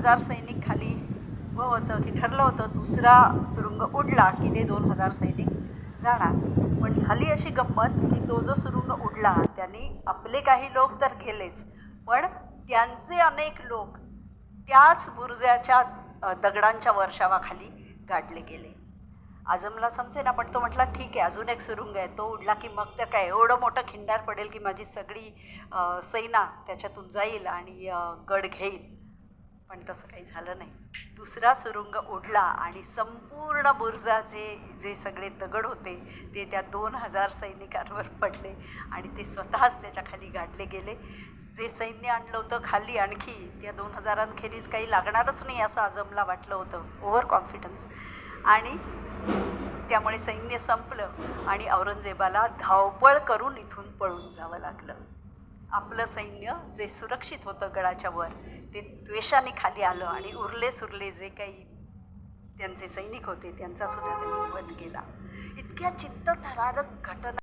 हजार सैनिक खाली व होतं की ठरलं होतं दुसरा सुरुंग उडला की ते दोन हजार सैनिक जाणार. पण झाली अशी गंमत की तो जो सुरुंग उडला त्यांनी आपले काही लोक तर गेलेच पण त्यांचे अनेक लोक त्याच बुरजाच्या दगडांच्या वर्षावाखाली गाडले गेले. आजमला समजे ना पण तो म्हटला ठीक आहे अजून एक सुरुंग आहे तो उडला की मग तर काय एवढं मोठं खिंडार पडेल की माझी सगळी सैना त्याच्यातून जाईल आणि गड घेईल. पण तसं काही झालं नाही. दुसरा सुरुंग ओढला आणि संपूर्ण बुर्जाचे जे सगळे दगड होते ते त्या दोन हजार सैनिकांवर पडले आणि ते स्वतःच त्याच्याखाली गाडले गेले. जे सैन्य आणलं होतं खाली आणखी त्या दोन हजारांखेरीज काही लागणारच नाही असं आजमला वाटलं होतं. ओव्हर कॉन्फिडन्स आणि त्यामुळे सैन्य संपलं आणि औरंगजेबाला धावपळ करून इथून पळून जावं लागलं. आपलं सैन्य जे सुरक्षित होतं गडाच्या वर ते द्वेषाने खाली आलं आणि उरले सुरले जे काही त्यांचे सैनिक होते त्यांचा सुद्धा त्यांनी वध केला. इतक्या चित्तथरारक घटना